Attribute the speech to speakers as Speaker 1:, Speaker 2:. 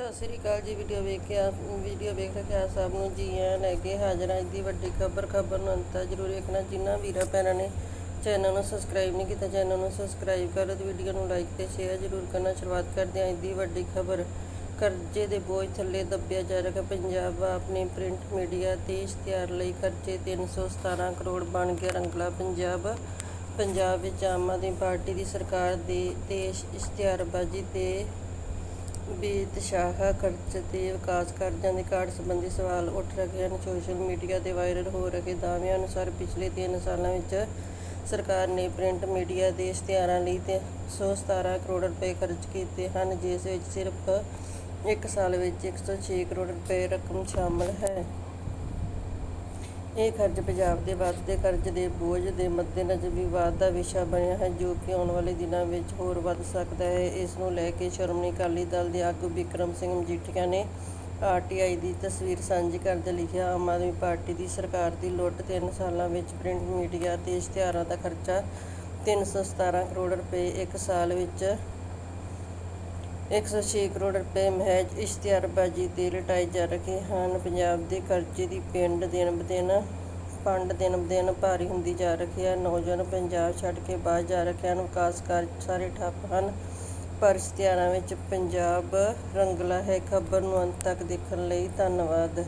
Speaker 1: ਸਤਿ ਸ੍ਰੀ ਅਕਾਲ ਜੀ ਵੀਡੀਓ ਵੇਖਿਆ ਵੀਡੀਓ ਵੇਖ ਰੱਖਿਆ ਸਭ ਨੂੰ ਜੀ ਆਇਆਂ ਲੈ ਕੇ ਹਾਜ਼ਰ ਹਾਂ ਅੱਜ ਦੀ ਵੱਡੀ ਖਬਰ ਖਬਰ ਨੂੰ ਅੰਤ ਜ਼ਰੂਰ ਵੇਖਣਾ, ਜਿਨ੍ਹਾਂ ਵੀਰਾਂ ਭੈਣਾਂ ਨੇ ਚੈਨਲ ਨੂੰ ਸਬਸਕ੍ਰਾਈਬ ਨਹੀਂ ਕੀਤਾ ਚੈਨਲ ਨੂੰ ਸਬਸਕ੍ਰਾਈਬ ਕਰੋ ਤੇ ਵੀਡੀਓ ਨੂੰ ਲਾਈਕ ਤੇ ਸ਼ੇਅਰ ਜ਼ਰੂਰ ਕਰਨਾ, ਸ਼ੁਰੂਆਤ ਕਰਦੇ ਹਾਂ ਦੀ ਵੱਡੀ ਖਬਰ। ਕਰਜ਼ੇ ਦੇ ਬੋਝ ਥੱਲੇ ਦੱਬਿਆ ਜਾ ਰਿਹਾ, ਪੰਜਾਬ ਆਪਣੇ ਪ੍ਰਿੰਟ ਮੀਡੀਆ ਤੇ ਇਸ਼ਤਿਹਾਰ ਲਈ ਖਰਚੇ 317 ਕਰੋੜ ਬਣ ਗਿਆ ਰੰਗਲਾ ਪੰਜਾਬ। ਪੰਜਾਬ ਵਿੱਚ ਆਮ ਆਦਮੀ ਪਾਰਟੀ ਦੀ ਸਰਕਾਰ ਦੇ ਦੇਸ਼ ਇਸ਼ਤਿਹਾਰਬਾਜ਼ੀ ਤੇ ਬੇਤਸ਼ਾਹਾ ਖਰਚ ਤੇ ਵਿਕਾਸ ਕਾਰਜਾਂ ਦੀ ਘਾਟ ਸੰਬੰਧੀ ਸਵਾਲ ਉੱਠ ਰਹੇ ਹਨ। ਸੋਸ਼ਲ ਮੀਡੀਆ ਤੇ ਵਾਇਰਲ ਹੋ ਰਹੇ ਦਾਅਵਿਆਂ ਅਨੁਸਾਰ ਪਿਛਲੇ 3 ਸਾਲਾਂ ਵਿੱਚ ਸਰਕਾਰ ਨੇ ਪ੍ਰਿੰਟ ਮੀਡੀਆ ਦੇ ਇਸ਼ਤਿਹਾਰਾਂ ਲਈ ਤੇ 117 ਕਰੋੜ ਰੁਪਏ ਖਰਚ ਕੀਤੇ ਹਨ, ਜਿਸ ਵਿੱਚ ਸਿਰਫ ਇੱਕ ਸਾਲ ਵਿੱਚ 106 ਕਰੋੜ ਰੁਪਏ ਰਕਮ ਸ਼ਾਮਲ ਹੈ। ਇਹ ਖਰਚ ਪੰਜਾਬ ਦੇ ਵੱਧਦੇ ਕਰਜ਼ ਦੇ ਬੋਝ ਦੇ ਮੱਦੇਨਜ਼ਰ ਵਿਵਾਦ ਦਾ ਵਿਸ਼ਾ ਬਣਿਆ ਹੈ, ਜੋ ਕਿ ਆਉਣ ਵਾਲੇ ਦਿਨਾਂ ਵਿੱਚ ਹੋਰ ਵੱਧ ਸਕਦਾ ਹੈ। ਇਸ ਨੂੰ ਲੈ ਕੇ ਸ਼੍ਰੋਮਣੀ ਅਕਾਲੀ ਦਲ ਦੇ ਆਗੂ ਵਿਕਰਮ ਸਿੰਘ ਮਜੀਠੀਆ ਨੇ ਆਰਟੀਆਈ ਦੀ ਤਸਵੀਰ ਸਾਂਝੀ ਕਰਦੇ ਲਿਖਿਆ, ਆਮ ਆਦਮੀ ਪਾਰਟੀ ਦੀ ਸਰਕਾਰ ਦੀ ਲੁੱਟ ਤਿੰਨ ਸਾਲਾਂ ਵਿੱਚ ਪ੍ਰਿੰਟ ਮੀਡੀਆ ਤੇ ਇਸ਼ਤਿਹਾਰਾਂ ਦਾ ਖਰਚਾ 317 ਕਰੋੜ ਰੁਪਏ ਇੱਕ ਸਾਲ ਵਿੱਚ 106 ਕਰੋੜ ਰੁਪਏ ਮਹਿਜ ਇਸ਼ਤਿਹਾਰਬਾਜ਼ੀ ਤੇ ਲਟਾਏ ਜਾ ਰਹੇ ਹਨ। ਪੰਜਾਬ ਦੇ ਕਰਜ਼ੇ ਦੀ ਪਿੰਡ ਦਿਨ ਬਦਿਨ ਫੰਡ ਦਿਨ ਬਦਿਨ ਭਾਰੀ ਹੁੰਦੀ ਜਾ ਰਹੀ ਹੈ। ਨੌਜਵਾਨ ਪੰਜਾਬ ਛੱਡ ਕੇ ਬਾਹਰ ਜਾ ਰਹੇ ਹਨ। ਵਿਕਾਸ ਕਾਰਜ ਸਾਰੇ ਠੱਪ ਹਨ, ਪਰ ਇਸ਼ਤਿਹਾਰਾਂ ਵਿੱਚ ਪੰਜਾਬ ਰੰਗਲਾ ਹੈ। ਖਬਰ ਨੂੰ ਅੰਤ ਤੱਕ ਦੇਖਣ ਲਈ ਧੰਨਵਾਦ।